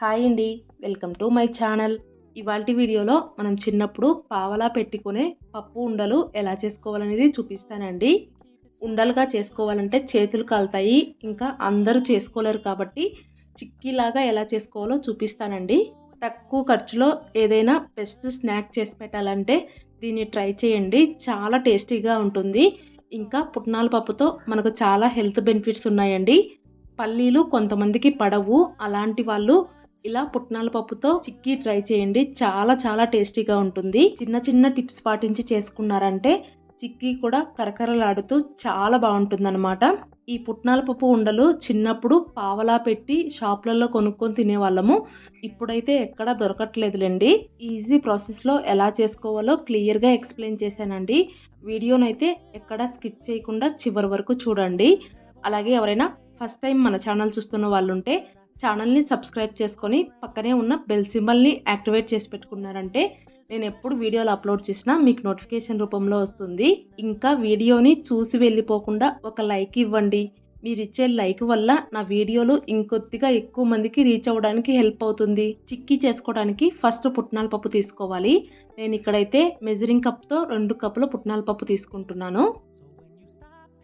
Hi అండి. Welcome to my channel. ఇవాళ వీడియోలో మనం చిన్నప్పుడు పావలా పెట్టుకునే పప్పు ఉండలు ఎలా చేసుకోవాలనేది చూపిస్తానండి. ఉండలుగా చేసుకోవాలంటే చేతులు కాలుతాయి ఇంకా అందరూ చేసుకోలేరు కాబట్టి చిక్కీలాగా ఎలా చేసుకోవాలో చూపిస్తానండి. తక్కువ ఖర్చులో ఏదైనా బెస్ట్ స్నాక్ చేసి పెట్టాలంటే దీన్ని ట్రై చేయండి. చాలా టేస్టీగా ఉంటుంది. ఇంకా పుట్నాల పప్పుతో మనకు చాలా హెల్త్ బెనిఫిట్స్ ఉన్నాయండి. పల్లీలు కొంతమందికి పడవు. అలాంటి వాళ్ళు ఇలా పుట్నాల పప్పుతో చిక్కీ ట్రై చేయండి. చాలా చాలా టేస్టీగా ఉంటుంది. చిన్న చిన్న టిప్స్ పాటించి చేసుకున్నారంటే చిక్కీ కూడా కరకరలాడుతూ చాలా బాగుంటుందన్నమాట. ఈ పుట్నాల పప్పు ఉండలు చిన్నప్పుడు పావలా పెట్టి షాప్లలో కొనుక్కొని తినేవాళ్ళము. ఇప్పుడైతే ఎక్కడా దొరకట్లేదులేండి. ఈజీ ప్రాసెస్లో ఎలా చేసుకోవాలో క్లియర్గా ఎక్స్ప్లెయిన్ చేశానండి. వీడియోనైతే ఎక్కడా స్కిప్ చేయకుండా చివరి వరకు చూడండి. అలాగే ఎవరైనా ఫస్ట్ టైం మన ఛానల్ చూస్తున్న వాళ్ళు ఉంటే ఛానల్ని సబ్స్క్రైబ్ చేసుకొని పక్కనే ఉన్న బెల్ సింబల్ని యాక్టివేట్ చేసి పెట్టుకున్నారంటే నేను ఎప్పుడు వీడియోలు అప్లోడ్ చేసినా మీకు నోటిఫికేషన్ రూపంలో వస్తుంది. ఇంకా వీడియోని చూసి వెళ్ళిపోకుండా ఒక లైక్ ఇవ్వండి. మీరు ఇచ్చే లైక్ వల్ల నా వీడియోలు ఇంకొద్దిగా ఎక్కువ మందికి రీచ్ అవ్వడానికి హెల్ప్ అవుతుంది. చిక్కీ చేసుకోవడానికి ఫస్ట్ పుట్నాల పప్పు తీసుకోవాలి. నేను ఇక్కడైతే మెజరింగ్ కప్తో రెండు కప్పులు పుట్నాల పప్పు తీసుకుంటున్నాను.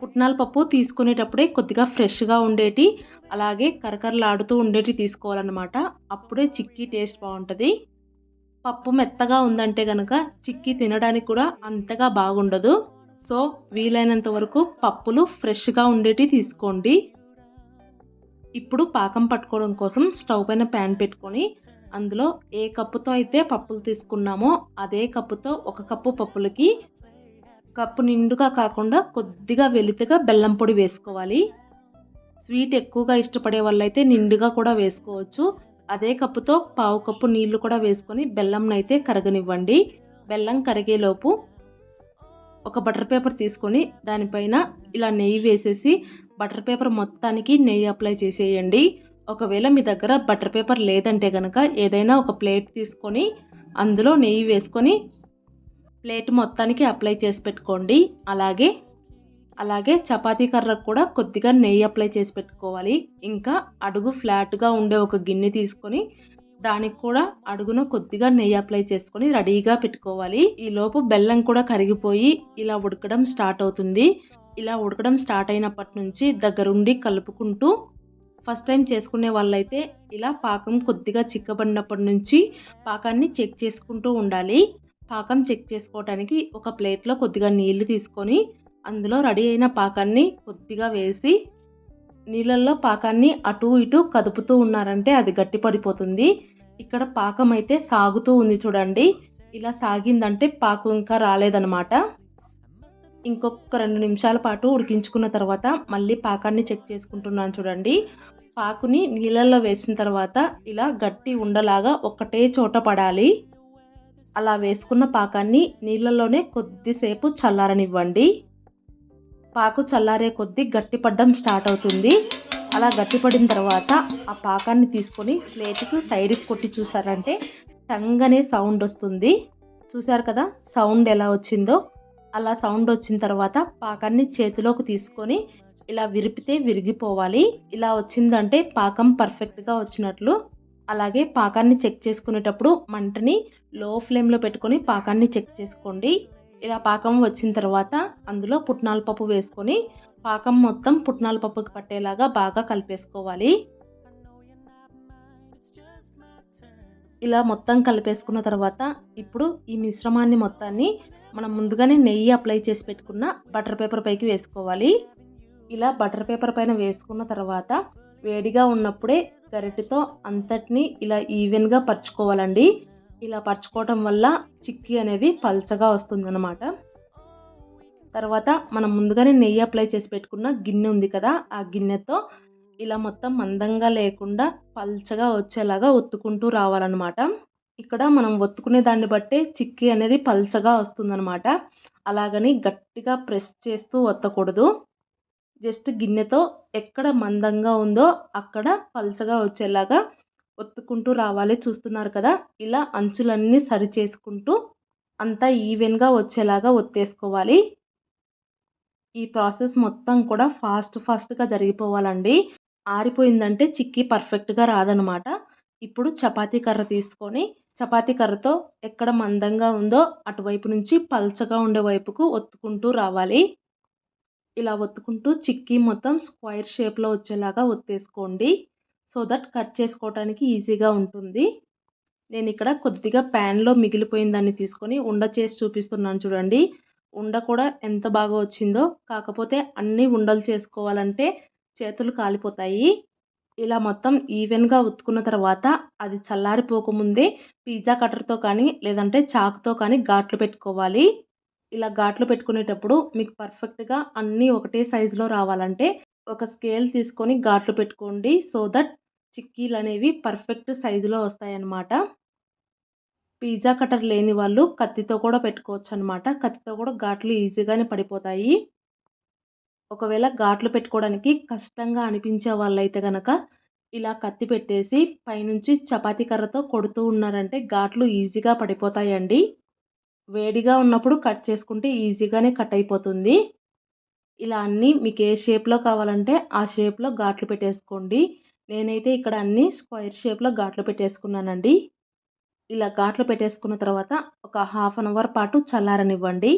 పుట్నాల పప్పు తీసుకునేటప్పుడే కొద్దిగా ఫ్రెష్గా ఉండేటి అలాగే కరకరలాడుతూ ఉండేటి తీసుకోవాలన్నమాట. అప్పుడే చిక్కీ టేస్ట్ బాగుంటుంది. పప్పు మెత్తగా ఉందంటే కనుక చిక్కీ తినడానికి కూడా అంతగా బాగుండదు. సో వీలైనంత వరకు పప్పులు ఫ్రెష్గా ఉండేటి తీసుకోండి. ఇప్పుడు పాకం పట్టుకోవడం కోసం స్టవ్ పైన ప్యాన్ పెట్టుకొని అందులో ఏ కప్పుతో అయితే పప్పులు తీసుకున్నామో అదే కప్పుతో ఒక కప్పు పప్పులకి కప్పు నిండుగా కాకుండా కొద్దిగా వెలితిగా బెల్లం పొడి వేసుకోవాలి. స్వీట్ ఎక్కువగా ఇష్టపడే వాళ్ళైతే నిండుగా కూడా వేసుకోవచ్చు. అదే కప్పుతో పావు కప్పు నీళ్ళు కూడా వేసుకొని బెల్లంనైతే కరగనివ్వండి. బెల్లం కరిగేలోపు ఒక బటర్ పేపర్ తీసుకొని దానిపైన ఇలా నెయ్యి వేసేసి బటర్ పేపర్ మొత్తానికి నెయ్యి అప్లై చేసేయండి. ఒకవేళ మీ దగ్గర బటర్ పేపర్ లేదంటే కనుక ఏదైనా ఒక ప్లేట్ తీసుకొని అందులో నెయ్యి వేసుకొని ప్లేట్ మొత్తానికి అప్లై చేసి పెట్టుకోండి. అలాగే అలాగే చపాతీ కర్రకు కూడా కొద్దిగా నెయ్యి అప్లై చేసి పెట్టుకోవాలి. ఇంకా అడుగు ఫ్లాట్గా ఉండే ఒక గిన్నె తీసుకొని దానికి కూడా అడుగున కొద్దిగా నెయ్యి అప్లై చేసుకొని రెడీగా పెట్టుకోవాలి. ఈ లోపు బెల్లం కూడా కరిగిపోయి ఇలా ఉడకడం స్టార్ట్ అవుతుంది. ఇలా ఉడకడం స్టార్ట్ అయినప్పటి నుంచి దగ్గరుండి కలుపుకుంటూ ఫస్ట్ టైం చేసుకునే వాళ్ళైతే ఇలా పాకం కొద్దిగా చిక్కబడినప్పటి నుంచి పాకాన్ని చెక్ చేసుకుంటూ ఉండాలి. పాకం చెక్ చేసుకోవడానికి ఒక ప్లేట్లో కొద్దిగా నీళ్ళు తీసుకొని అందులో రెడీ అయిన పాకాన్ని కొద్దిగా వేసి నీళ్ళల్లో పాకాన్ని అటు ఇటు కదుపుతూ ఉన్నారంటే అది గట్టి పడిపోతుంది. ఇక్కడ పాకం అయితే సాగుతూ ఉంది చూడండి. ఇలా సాగిందంటే పాకం ఇంకా రాలేదనమాట ఇంకొక రెండు నిమిషాల పాటు ఉడికించుకున్న తర్వాత మళ్ళీ పాకాన్ని చెక్ చేసుకుంటున్నాను చూడండి. పాకుని నీళ్ళల్లో వేసిన తర్వాత ఇలా గట్టి ఉండలాగా ఒకటే చోట పడాలి. అలా వేసుకున్న పాకాన్ని నీళ్ళలోనే కొద్దిసేపు చల్లారనివ్వండి. పాకు చల్లారే కొద్దీ గట్టిపడ్డం స్టార్ట్ అవుతుంది. అలా గట్టిపడిన తర్వాత ఆ పాకాన్ని తీసుకొని ప్లేట్కి సైడ్కి కొట్టి చూసారంటే టంగ్ అనే సౌండ్ వస్తుంది. చూసారు కదా సౌండ్ ఎలా వచ్చిందో? అలా సౌండ్ వచ్చిన తర్వాత పాకాన్ని చేతిలోకి తీసుకొని ఇలా విరిపితే విరిగిపోవాలి. ఇలా వచ్చిందంటే పాకం పర్ఫెక్ట్గా వచ్చినట్లు అలాగే పాకాన్ని చెక్ చేసుకునేటప్పుడు మంటని లో ఫ్లేమ్లో పెట్టుకొని పాకాన్ని చెక్ చేసుకోండి. ఇలా పాకం వచ్చిన తర్వాత అందులో పుట్నాల పప్పు వేసుకొని పాకం మొత్తం పుట్నాల పప్పుకి పట్టేలాగా బాగా కలిపేసుకోవాలి. ఇలా మొత్తం కలిపేసుకున్న తర్వాత ఇప్పుడు ఈ మిశ్రమాన్ని మొత్తాన్ని మనం ముందుగానే నెయ్యి అప్లై చేసి పెట్టుకున్న బటర్ పేపర్ పైకి వేసుకోవాలి. ఇలా బటర్ పేపర్ పైన వేసుకున్న తర్వాత వేడిగా ఉన్నప్పుడే గరిటెతో అంతటిని ఇలా ఈవెన్గా పరుచుకోవాలండి. ఇలా పరుచుకోవటం వల్ల చిక్కీ అనేది పల్చగా వస్తుందన్నమాట. తర్వాత మనం ముందుగానే నెయ్యి అప్లై చేసి పెట్టుకున్న గిన్నె ఉంది కదా ఆ గిన్నెతో ఇలా మొత్తం మందంగా లేకుండా పల్చగా వచ్చేలాగా ఒత్తుకుంటూ రావాలన్నమాట. ఇక్కడ మనం ఒత్తుకునే దాన్ని బట్టే చిక్కీ అనేది పల్చగా వస్తుందన్నమాట. అలాగని గట్టిగా ప్రెస్ చేస్తూ ఒత్తకూడదు. జస్ట్ గిన్నెతో ఎక్కడ మందంగా ఉందో అక్కడ పల్చగా వచ్చేలాగా ఒత్తుకుంటూ రావాలి చూస్తున్నారు కదా. ఇలా అంచులన్నీ సరి చేసుకుంటూ అంతా ఈవెన్గా వచ్చేలాగా ఒత్తేసుకోవాలి. ఈ ప్రాసెస్ మొత్తం కూడా ఫాస్ట్ ఫాస్ట్గా జరిగిపోవాలండి. ఆరిపోయిందంటే చిక్కి పర్ఫెక్ట్గా రాదనమాట. ఇప్పుడు చపాతీ కర్ర తీసుకొని చపాతీ కర్రతో ఎక్కడ మందంగా ఉందో అటువైపు నుంచి పల్చగా ఉండే వైపుకు ఒత్తుకుంటూ రావాలి. ఇలా ఒత్తుకుంటూ చిక్కీ మొత్తం స్క్వైర్ షేప్లో వచ్చేలాగా ఒత్తేసుకోండి. సో దట్ కట్ చేసుకోవడానికి ఈజీగా ఉంటుంది. నేను ఇక్కడ కొద్దిగా ప్యాన్లో మిగిలిపోయిన దాన్ని తీసుకొని ఉండ చేసి చూపిస్తున్నాను చూడండి. ఉండ కూడా ఎంత బాగా వచ్చిందో కాకపోతే అన్ని ఉండలు చేసుకోవాలంటే చేతులు కాలిపోతాయి. ఇలా మొత్తం ఈవెన్గా ఉత్తుకున్న తర్వాత అది చల్లారిపోకముందే పిజ్జా కట్టర్తో కానీ లేదంటే చాకుతో కానీ ఘాట్లు పెట్టుకోవాలి. ఇలా ఘాట్లు పెట్టుకునేటప్పుడు మీకు పర్ఫెక్ట్గా అన్నీ ఒకటే సైజులో రావాలంటే ఒక స్కేల్ తీసుకొని ఘాట్లు పెట్టుకోండి. సో దట్ చిక్కీలు అనేవి పర్ఫెక్ట్ సైజులో వస్తాయన్నమాట. పిజ్జా కటర్ లేని వాళ్ళు కత్తితో కూడా పెట్టుకోవచ్చు అనమాట కత్తితో కూడా ఘాట్లు ఈజీగానే పడిపోతాయి. ఒకవేళ ఘాట్లు పెట్టుకోవడానికి కష్టంగా అనిపించే వాళ్ళైతే కనుక ఇలా కత్తి పెట్టేసి పైనుంచి చపాతీ కర్రతో కొడుతూ ఉన్నారంటే ఘాట్లు ఈజీగా పడిపోతాయండి. వేడిగా ఉన్నప్పుడు కట్ చేసుకుంటే ఈజీగానే కట్ అయిపోతుంది. ఇలా అన్నీ మీకు ఏ షేప్లో కావాలంటే ఆ షేప్లో ఘాట్లు పెట్టేసుకోండి. నేనైతే ఇక్కడ అన్నీ స్క్వైర్ షేప్లో ఘాట్లు పెట్టేసుకున్నానండి. ఇలా ఘాట్లు పెట్టేసుకున్న తర్వాత ఒక హాఫ్ అన్ అవర్ పాటు చల్లారనివ్వండి.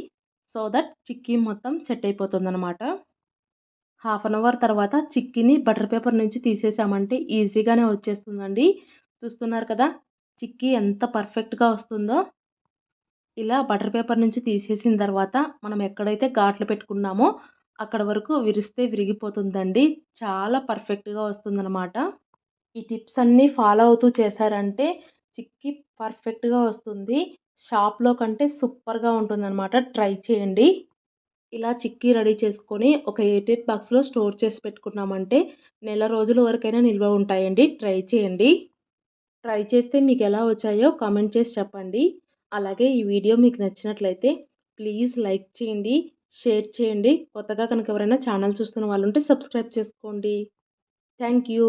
సో దట్ చిక్కీ మొత్తం సెట్ అయిపోతుంది అనమాట హాఫ్ అన్ అవర్ తర్వాత చిక్కీని బటర్ పేపర్ నుంచి తీసేసామంటే ఈజీగానే వచ్చేస్తుందండి. చూస్తున్నారు కదా చిక్కీ ఎంత పర్ఫెక్ట్గా వస్తుందో. ఇలా బటర్ పేపర్ నుంచి తీసేసిన తర్వాత మనం ఎక్కడైతే ఘాట్లు పెట్టుకున్నామో అక్కడ వరకు విరిస్తే విరిగిపోతుందండి. చాలా పర్ఫెక్ట్గా వస్తుందన్నమాట. ఈ టిప్స్ అన్నీ ఫాలో అవుతూ చేశారంటే చిక్కీ పర్ఫెక్ట్గా వస్తుంది. షాప్లో కంటే సూపర్గా ఉంటుందన్నమాట. ట్రై చేయండి. ఇలా చిక్కీ రెడీ చేసుకొని ఒక ఎయిట్ ఎయిట్ బాక్స్లో స్టోర్ చేసి పెట్టుకున్నామంటే నెల రోజుల వరకైనా నిల్వ ఉంటాయండి. ట్రై చేయండి. ట్రై చేస్తే మీకు ఎలా వచ్చాయో కామెంట్ చేసి చెప్పండి. అలాగే ఈ వీడియో మీకు నచ్చినట్లయితే ప్లీజ్ లైక్ చేయండి షేర్ చేయండి. కొత్తగా కనుక ఎవరైనా ఛానల్ చూస్తున్న వాళ్ళు ఉంటే సబ్స్క్రైబ్ చేసుకోండి. Thank you.